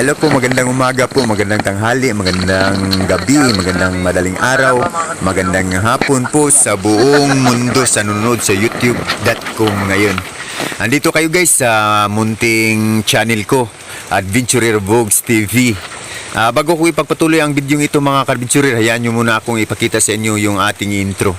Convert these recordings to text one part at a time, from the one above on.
Hello po, magandang umaga po, magandang tanghali, magandang gabi, magandang madaling araw, magandang hapon po sa buong mundo sa nunod sa youtube.com ngayon. Andito kayo guys sa munting channel ko, Adventurer Vogues TV. Ah, bago ko ipagpatuloy ang video ito mga ka-adventurer, hayaan nyo muna akong ipakita sa inyo yung ating intro.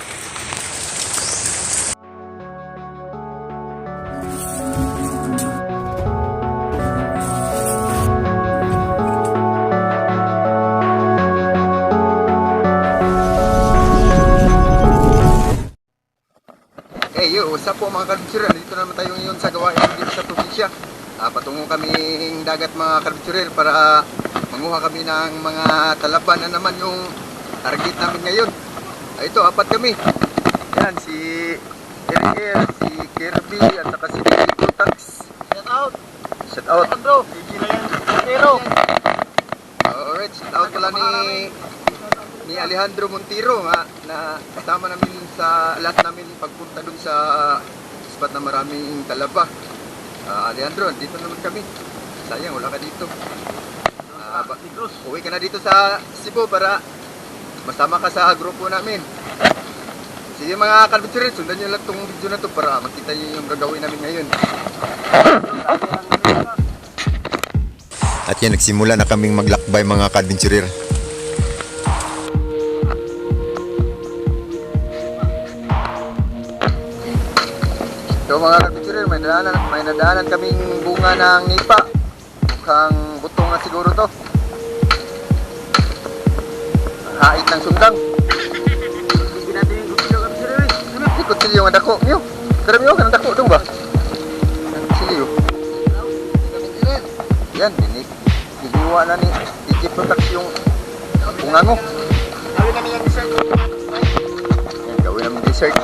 Yo, what's up po mga kalbitsurer? Dito naman tayo ngayon sa gawain dito sa probinsya. Ah, patungo kaming dagat mga kalbitsurer para manguha kami ng mga talaban na naman yung target namin ngayon. Ah, ito, apat kami. Yan, si Eriel, si Kirby, at saka si Tutax. Shout out! Shout out! Bro! Montero! Alright, shout out pala ni ni Alejandro Montero nga na kasama namin sa lahat namin pagpunta dun sa spot na maraming talaba. Ah, Alejandro, dito naman kami. Sayang, wala ka dito. Ah, ba- uwi ka na dito sa Cebu para masama ka sa grupo namin. Sige mga kalbitsurit, sundan nyo lang itong video na to para makita nyo yung gagawin namin ngayon. At yan, nagsimula na kaming maglakbay mga ka-adventurer. So mga kapitsurir, may nadaanan, may nadaanan kaming bunga ng nipa. Mukhang butong na siguro to. Ang hait ng sundang. Hindi natin yung kutsilyo kapitsurir. Hindi kutsilyo nga dako. Miyo, karami yung kanang dako dong ba? Ang kutsilyo. Yan, dinig. Hiniwa na ni DJ Protax yung bungango. Gawin namin yung dessert. Yan. Gawin namin dessert.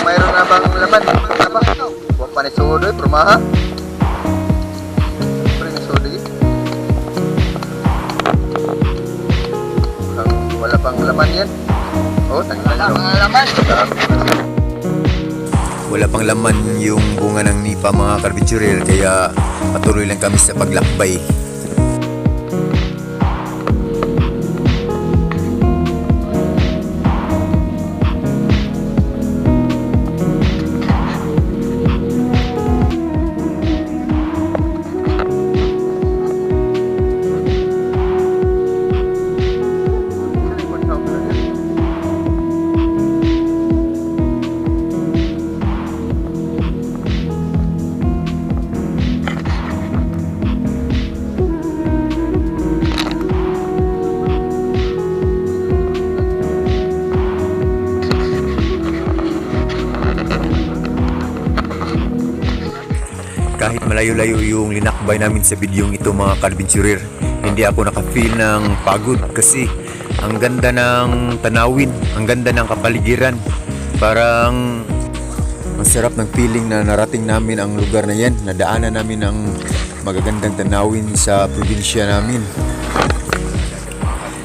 Mayroon na bang laman. Ano ba? Huwag pa ni Sodo eh, prumaha. Siyempre ni Sodo eh. Mukhang Wala pang laman yan. Oh, tanggal Wala pang laman. Wala pang laman yung bunga ng nipa mga ka-adventurer kaya patuloy lang kami sa paglakbay. Kahit malayo-layo yung linakbay namin sa bidyong ito mga ka-adventurer, hindi ako nakafeel ng pagod kasi ang ganda ng tanawin, ang ganda ng kapaligiran. Parang ang sarap ng feeling na narating namin ang lugar na yan. Nadaanan namin ang magagandang tanawin sa probinsya namin.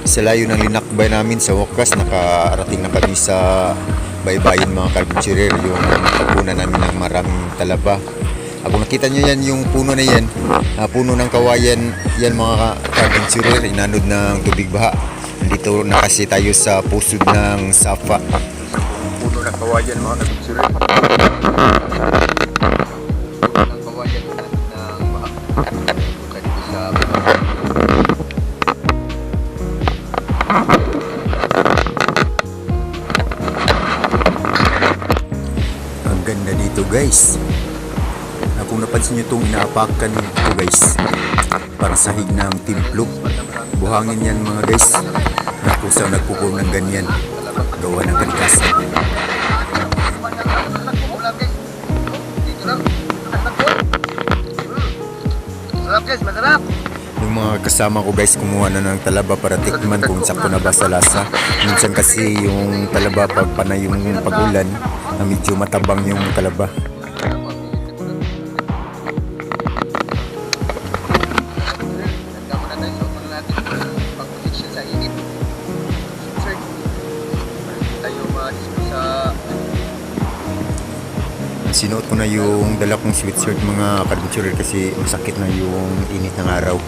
Sa layo ng linakbay namin sa wakas, nakarating na kami sa baybayin mga kalbutsurer, yung pagpunan namin ng maraming talaba. Ah, kung nakita nyo yan, yung puno na yan, ah, puno ng kawayan, yan mga kalbutsurer, inanod ng tubig baha. Nandito na kasi tayo sa pusod ng Safa. Puno ng kawayan mga dito sa Ang ganda dito guys. Kung napansin nyo itong inaapakan ito guys, parang sahig ng timplo. Buhangin yan mga guys. Na kung saan nagpupo ng ganyan. Gawa ng kalikasan. Yung mga kasama ko guys, kumuha na ng talaba para tikman kung sakto na ba sa lasa. Minsan kasi yung talaba pag panay yung pag-ulan, na medyo matabang yung talaba. Na yung dala kong sweatshirt mga kadventurer kasi masakit na yung init ng araw.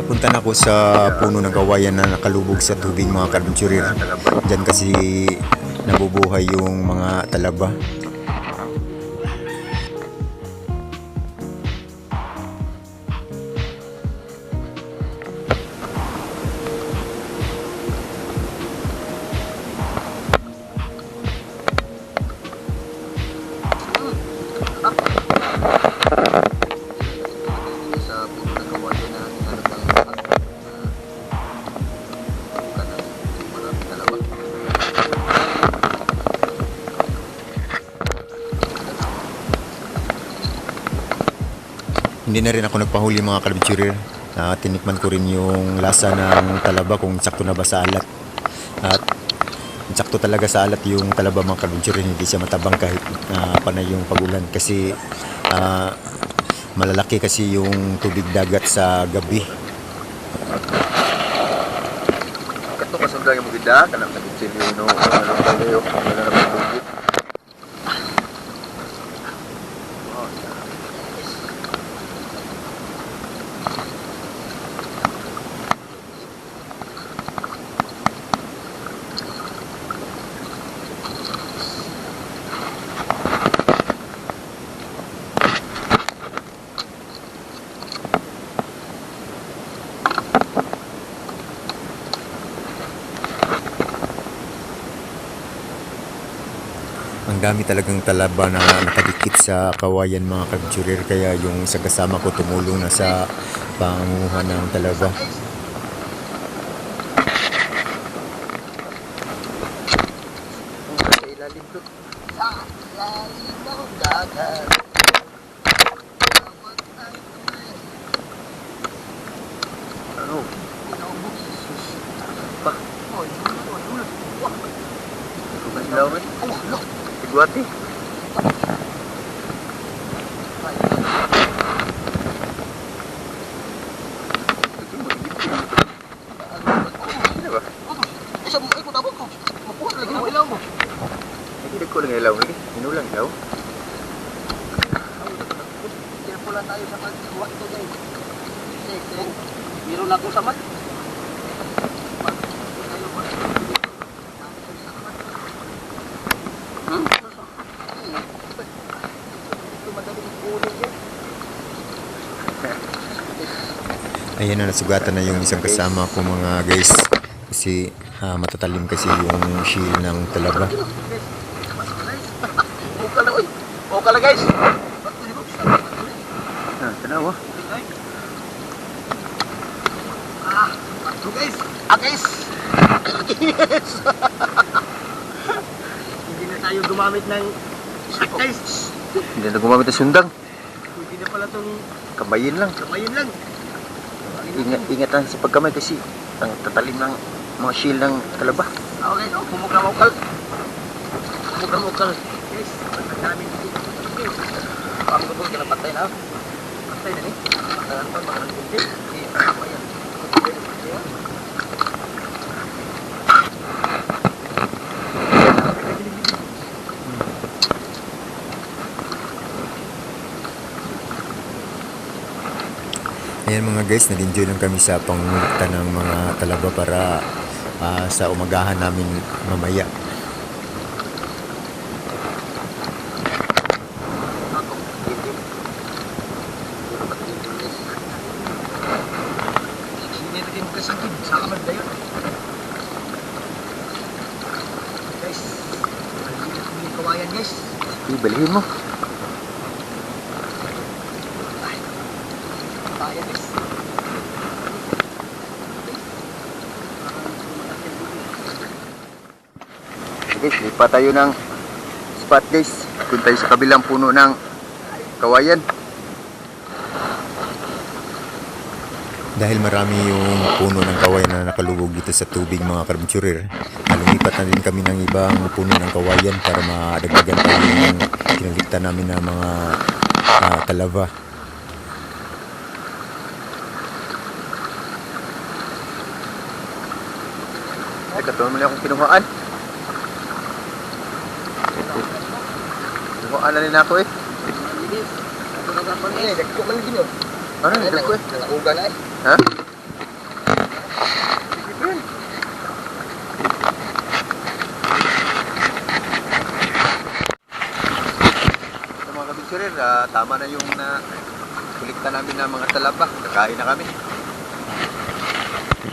Papunta na ako sa puno ng kawayan na nakalubog sa tubig mga kadventurer. Diyan kasi nabubuhay yung mga talaba. Hindi na rin ako nagpahuli mga kadventurer. na tinikman ko rin yung lasa ng talaba kung sakto na ba sa alat. At sakto talaga sa alat yung talaba mga kadventurer. Hindi siya matabang kahit na panay yung pagulan. Kasi ah, malalaki kasi yung tubig dagat sa gabi. Kato kasundang yung mga kanang kapitsilyo no ano kayo Ang dami talagang talaba na nakadikit sa kawayan mga kadventurer. Kaya yung sa kasama ko tumulong na sa panguha ng talaba. ilalim bro sa ilalim ng dagat ano pa Ito ba ilaw man? Iguati Ano ba? Isa mo, ay kung tawag ko. Mapuha lagi ng ilaw mo. Hindi ko lang ilaw lagi. Inulang ilaw. Kaya pula tayo sa pagkuha ito guys. Sige, Biro na akong samat. Hmm? Ito madaling kunin yan. Ayan na, nasugatan na yung isang kasama ko mga guys. Kasi ah, matatalim kasi yung shield ng talaba. Buka na, oy. Buka na guys. Ah, tanawa. Ah, guys. Ah guys. Hindi na tayo gumamit ng guys. Hindi na gumamit ng sundang. Hindi na pala itong Kambayin lang. kamayin lang. Ingat, ingatan sa pagkamay kasi ang tatalim ng mga shield ng talaba. Ah, Okay, no? Kumukra-mukal. Kumukra-mukal. Guys, ang daming dito. Guys, ang gusto ka na patay na. Patay na ni. Patay na pa, baka nagpunti. Hindi, Ayan mga guys, nag-enjoy lang kami sa pangungukta ng mga talaba para ah, sa umagahan namin mamaya. Ako, hindi. Hindi na din mo kasakit. Sa kamad na yun. Guys, hindi na kami kawayan guys. Ibalihin mo. Kaya guys. Guys, lipat tayo ng spot guys. Doon tayo sa kabilang puno ng kawayan. Dahil marami yung puno ng kaway na nakalubog dito sa tubig mga karbuchurir, lumipat na din kami ng ibang puno ng kawayan para madagdagan pa yung kinaligtan namin ng mga ah, talaba. Ay, katuwa mo na akong kinuhaan. Na rin ako eh. Eh. Ano, hindi ko eh. Nanguga na eh. Ha? Sa mga kabitsurir, ah, tama na yung na kulikta namin ng mga talaba. Kakain na kami.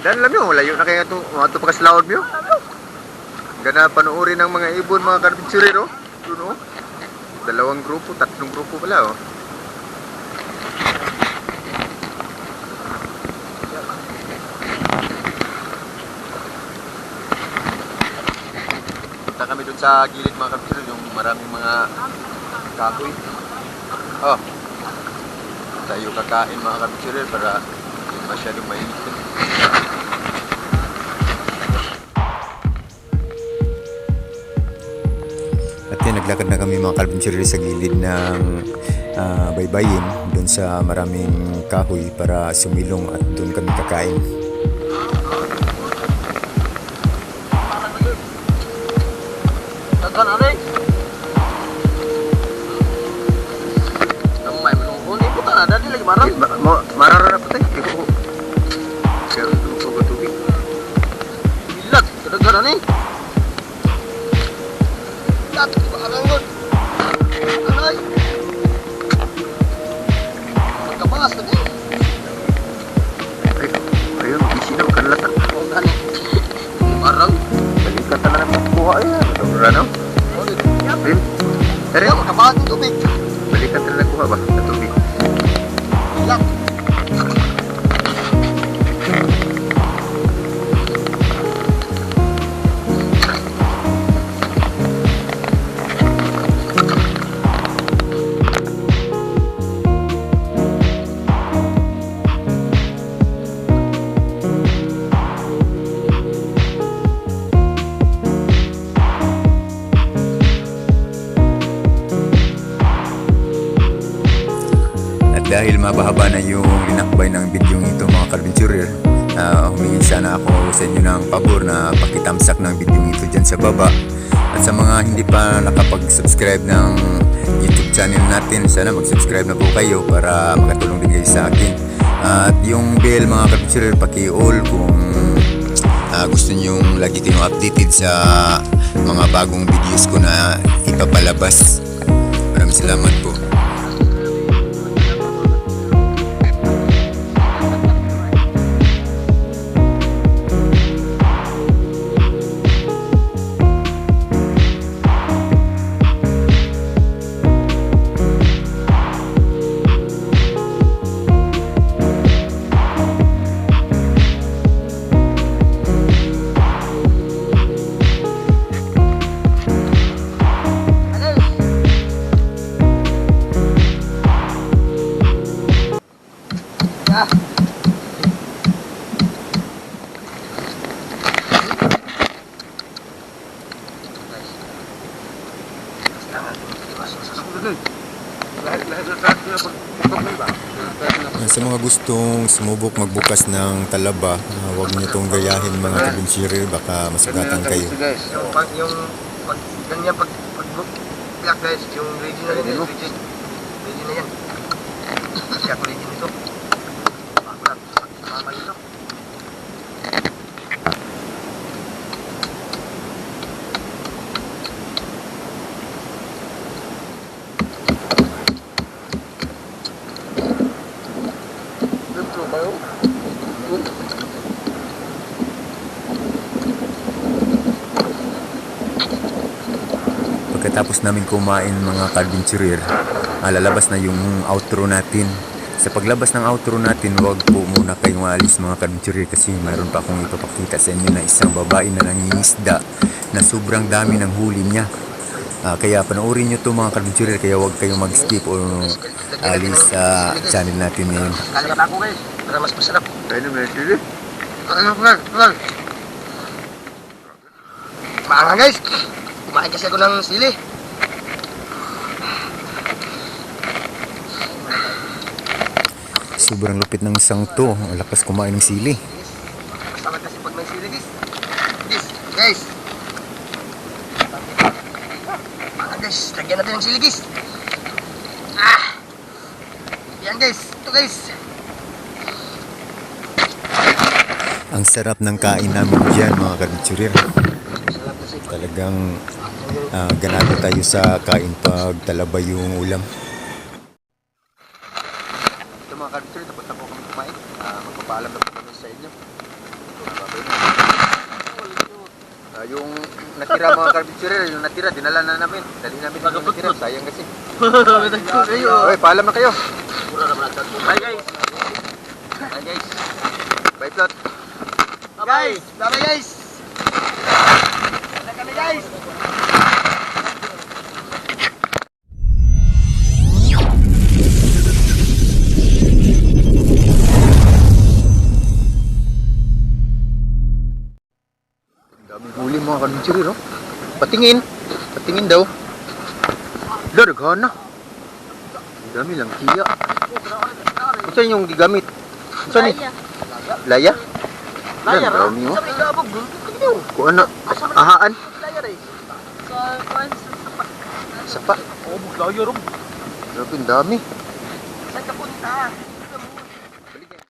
Dan alam nyo, layo na kayo ito. Mga ito pagkaslawad nyo. Gana panuorin ng mga ibon, mga kabitsurir, oh. Yun, oh. Dalawang grupo, tatlong grupo pala, oh. Punta kami dun sa gilid mga kapitero, yung maraming mga kahoy. Oh. Tayo kakain mga kapitero para hindi masyadong mainit. Naglakad na kami mga kalbinsyuri sa gilid ng ah, baybayin doon sa maraming kahoy para sumilong at doon kami kakain. Daghan ano Balikan na lang magkuha eh. Dobra no? Ayun. Pero Kaya magkapangas ng tubig. balikan na lang kuha ba? Dahil mabahaba na yung linakbay ng video ito mga kalbinsyurir, uh, humingi sana ako sa inyo ng pabor na pakitamsak ng video ito dyan sa baba. At sa mga hindi pa nakapag-subscribe ng YouTube channel natin, sana mag-subscribe na po kayo para makatulong din kayo sa akin. At yung bell mga kalbinsyurir, paki-all kung ah, gusto nyong lagi kayong updated sa mga bagong videos ko na ipapalabas. Maraming salamat po. Gustong sumubok magbukas ng talaba, uh, huwag niyo itong gayahin mga kabinsyiri, baka masugatan kayo. guys. Yung pag yung pag ganyan pag pag piyak guys, yung ready na rin, ready. Ready na yan. Kasi ako ready nito. Ako lang, mama yun. Pagkatapos namin kumain mga kabinsyiri, ah, lalabas na yung outro natin. Sa paglabas ng outro natin, huwag po muna kayong alis mga kabinsyiri kasi mayroon pa akong ipapakita sa inyo na isang babae na nangingisda na sobrang dami ng huli niya. Ah, kaya panoorin nyo to mga kabinsyiri kaya huwag kayong mag-skip o alis sa channel natin ngayon. Kalipat ako guys, para mas masarap. Tayo na may sili. Ano? Maangang guys. Kumain kasi ako ng sili. Sobrang lupit ng isang to. Ang lakas kumain ng sili. Masama kasi pag may sili, guys. Guys, guys. Mga guys, lagyan natin ng sili, guys. Ah! Yan, guys. Ito, guys. Ang sarap ng kain namin dyan mga kabitsurir. Talagang ah, ganado tayo sa kain pag talaba yung ulam. Ito mga kadutri, tapos na po kami kumain. Ah, magpapaalam na po kami sa inyo. Ah, yung natira mga kadutri, yung natira, dinala na namin. Dali namin yung natira, sayang kasi. Okay, paalam na kayo. Bye, guys. Bye guys. Bye plot. Guys, bye guys. Kami guys. Kadutri, no? Patingin. Patingin daw. Darga na. Ang dami lang kiya. Saan yung gigamit? Saan ni? Laya? Laya, Ang dami mo. Kung ano, ahaan. Sapa. Oh, laya, rin. Grabe, ang dami. Saan ka punta?